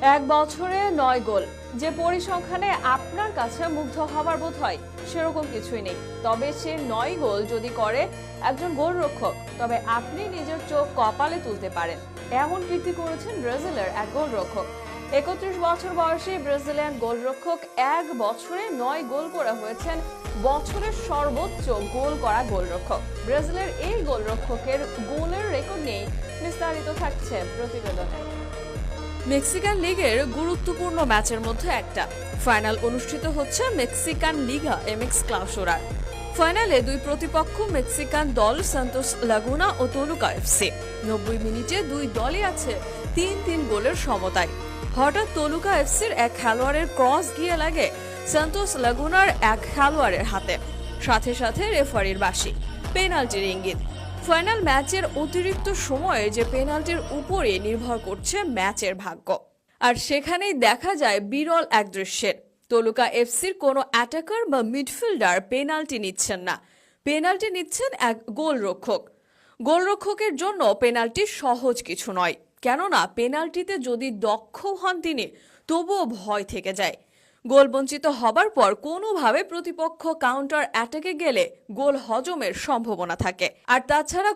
এক বছরে নয় গোল। যে পরিসংখ্যানে আপনার কাছে মুগ্ধ হবার বোধ হয় সেরকম কিছুই নেই। তবে সে নয় গোল যদি করে, একজন গোলরক্ষক, তবে আপনি নিজের চোখ কপালে তুলতে পারেন। এমন কীর্তি করেছেন ব্রাজিলের এক গোলরক্ষক। একত্রিশ বছর বয়সী ব্রাজিলিয়ান গোলরক্ষক এক বছরে নয় গোল করে হয়েছেন বছরের সর্বোচ্চ গোল করা গোলরক্ষক। ব্রাজিলের এই গোলরক্ষকের গোলের রেকর্ড নেই বিস্তারিত থাকছে প্রতিবেদনে। মেক্সিকান লিগের গুরুত্বপূর্ণ ম্যাচের মধ্যে একটা। ফাইনাল অনুষ্ঠিত হচ্ছে মেক্সিকান লিগা এমএক্স ক্লাউসোরার ফাইনালে দুই প্রতিপক্ষ মেক্সিকান দল সান্তোস লাগুনা ও তলুকা এফসি। নব্বই মিনিটে দুই দলই আছে তিন তিন গোলের সমতায়। হঠাৎ তলুকা এফসির এক খেলোয়াড়ের ক্রস গিয়ে লাগে সান্তোস লাগুনার এক খেলোয়াড়ের হাতে। সাথে সাথে রেফারির বাসি পেনাল্টির ইঙ্গিত। ফাইনাল ম্যাচের অতিরিক্ত সময়ে যে পেনাল্টির উপরে নির্ভর করছে ম্যাচের ভাগ্য। আর সেখানেই দেখা যায় বিরল এক দৃশ্যের। তলুকা এফসির কোনো অ্যাটাকার বা মিডফিল্ডার পেনাল্টি নিচ্ছেন না। পেনাল্টি নিচ্ছেন এক গোলরক্ষক। গোলরক্ষকের জন্য পেনাল্টি সহজ কিছু নয়। কেননা পেনাল্টিতে যদি দক্ষ হন তিনি, তবুও ভয় থেকে যায়। গোল বঞ্চিত হবার পর কোনোভাবে প্রতিপক্ষ কাউন্টার অ্যাটাকে গেলে গোল হজমের সম্ভাবনা থাকে। আর তাছাড়া